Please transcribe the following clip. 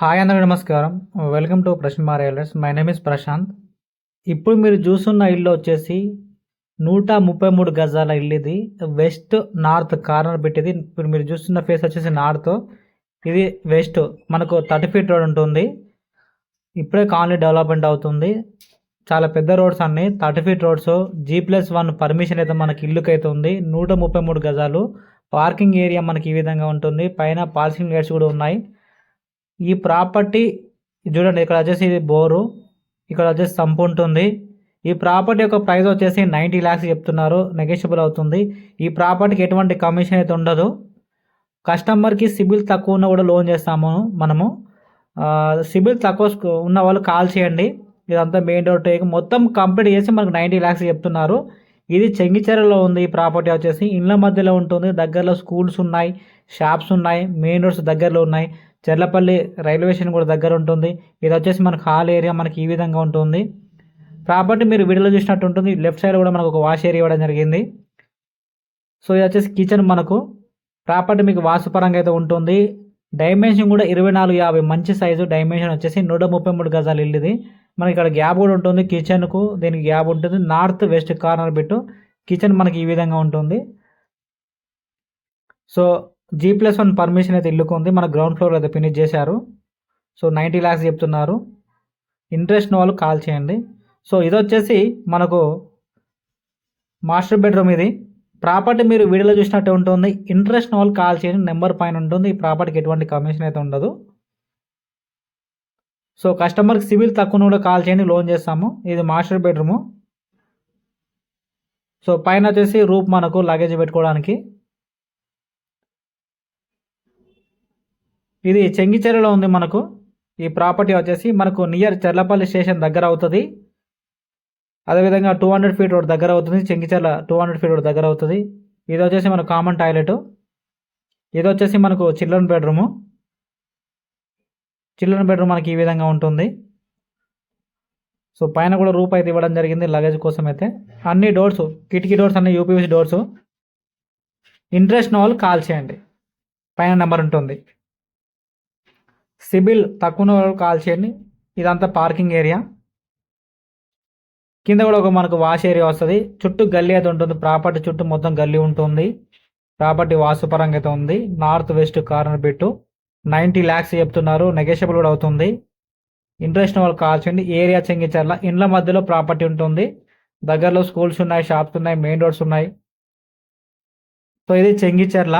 Hi అందరికీ నమస్కారం. Welcome to Prashna reels my name is Prashanth ఇప్పుడు మీరు చూస్తున్న ఇల్లు వచ్చేసి నూట ముప్పై మూడు గజాల ఇల్లు ఇది వెస్ట్ నార్త్ కార్నర్ పెట్టేది. ఇప్పుడు మీరు చూస్తున్న ఫేస్ వచ్చేసి నార్త్ ఇది వెస్ట్ మనకు థర్టీ ఫీట్ రోడ్ ఉంటుంది. ఇప్పుడే కాలనీ డెవలప్మెంట్ అవుతుంది. చాలా పెద్ద రోడ్స్ అన్ని. Thirty feet roads G plus one permission అయితే మనకి ఇల్లుకి అయితే ఉంది. నూట ముప్పై మూడు గజాలు. పార్కింగ్ ఏరియా మనకి ఈ విధంగా ఉంటుంది. పైన పార్కింగ్ గేట్స్ కూడా ఉన్నాయి. ఈ ప్రాపర్టీ చూడండి ఇక్కడ వచ్చేసి ఇది బోరు ఇక్కడ వచ్చేసి సంపు ఉంటుంది. ఈ ప్రాపర్టీ యొక్క ప్రైస్ వచ్చేసి నైంటీ ల్యాక్స్ చెప్తున్నారు నెగోషియబుల్ అవుతుంది. ఈ ప్రాపర్టీకి ఎటువంటి కమిషన్ అయితే ఉండదు. కస్టమర్కి సిబిల్ తక్కువ ఉన్న కూడా లోన్ చేస్తాము మనము. సిబిల్ తక్కువ ఉన్న వాళ్ళు కాల్ చేయండి. ఇదంతా మెయిన్ రోడ్ టేక్ మొత్తం కంప్లీట్ చేసి మనకు నైంటీ ల్యాక్స్ చెప్తున్నారు. ఇది చెంగిచెరలో ఉంది ఈ ప్రాపర్టీ వచ్చేసి. ఇళ్ళ మధ్యలో ఉంటుంది. దగ్గరలో స్కూల్స్ ఉన్నాయి షాప్స్ ఉన్నాయి మెయిన్ రోడ్స్ దగ్గరలో ఉన్నాయి. చెర్లపల్లి రైల్వే స్టేషన్ కూడా దగ్గర ఉంటుంది. ఇది వచ్చేసి మనకు హాల్ ఏరియా మనకి ఈ విధంగా ఉంటుంది. ప్రాపర్టీ మీరు వీడియోలో చూసినట్టు ఉంటుంది. లెఫ్ట్ సైడ్ కూడా మనకు ఒక వాష్ ఏరియా ఇవ్వడం జరిగింది. సో ఇది వచ్చేసి కిచెన్ మనకు. ప్రాపర్టీ మీకు వాసుపరంగా అయితే ఉంటుంది. డైమెన్షన్ కూడా ఇరవై నాలుగు యాభై మంచి సైజు. డైమెన్షన్ వచ్చేసి నూట ముప్పై మూడు గజాలు ఇల్లు ఇది. మనకి ఇక్కడ గ్యాప్ కూడా ఉంటుంది కిచెన్కు. దీనికి గ్యాప్ ఉంటుంది. North west corner bit. Kitchen మనకి ఈ విధంగా ఉంటుంది. So G plus one permission అయితే ఇల్లుకుంది మన గ్రౌండ్ ఫ్లోర్ అయితే ఫినిష్ చేశారు. సో నైంటీ ల్యాక్స్ చెప్తున్నారు. ఇంట్రెస్ట్ ఉన్న వాళ్ళు కాల్ చేయండి. సో ఇది వచ్చేసి మనకు మాస్టర్ బెడ్రూమ్ ఇది. ప్రాపర్టీ మీరు వీడియోలో చూసినట్టు ఉంటుంది. ఇంట్రెస్ట్ వాళ్ళు కాల్ చేయండి. నెంబర్ పైన ఉంటుంది. ఈ ప్రాపర్టీకి ఎటువంటి కమిషన్ అయితే ఉండదు. సో కస్టమర్కి సివిల్ తక్కువ కూడా కాల్ చేయండి. లోన్ చేస్తాము. ఇది మాస్టర్ బెడ్రూము సో పైన వచ్చేసి రూప్ మనకు లగేజ్ పెట్టుకోవడానికి. ఇది చెంగిచెరలో ఉంది మనకు. ఈ ప్రాపర్టీ వచ్చేసి మనకు నియర్ చెర్లపల్లి స్టేషన్ దగ్గర అవుతుంది. అదేవిధంగా టూ హండ్రెడ్ ఫీట్ రోడ్ దగ్గర అవుతుంది. Chengicherla two hundred feet road దగ్గర అవుతుంది. ఇది వచ్చేసి మనకు కామన్ టాయిలెట్. ఇది వచ్చేసి మనకు చిల్డ్రన్ బెడ్రూము. చిల్డ్రన్ బెడ్రూమ్ మనకి ఈ విధంగా ఉంటుంది. సో పైన కూడా రూప్ అయితే ఇవ్వడం జరిగింది లగేజ్ కోసం అయితే. అన్ని డోర్స్ కిటికీ డోర్స్ అన్ని యూపీవీసీ డోర్స్. ఇంట్రెస్ట్ ఉన్న వాళ్ళు కాల్ చేయండి. పైన నెంబర్ ఉంటుంది. సిబిల్ తక్కువ ఉన్న వాళ్ళు కాల్ చేయండి. ఇదంతా పార్కింగ్ ఏరియా. కింద కూడా ఒక మనకు వాష్ ఏరియా వస్తుంది. చుట్టూ గల్లీ అయితే ఉంటుంది. ప్రాపర్టీ చుట్టూ మొత్తం గల్లీ ఉంటుంది. ప్రాపర్టీ వాసుపరంగా అయితే ఉంది. North west corner bit ninety lakhs చెప్తున్నారు. నెగోషియబుల్ కూడా అవుతుంది. ఇంట్రెస్ట్ వాళ్ళు కాల్చండి ఏరియా చెంగిచర్ల ఇండ్ల మధ్యలో ప్రాపర్టీ ఉంటుంది. దగ్గరలో స్కూల్స్ ఉన్నాయి షాప్స్ ఉన్నాయి మెయిన్ రోడ్స్ ఉన్నాయి. సో ఇది చెంగిచర్ల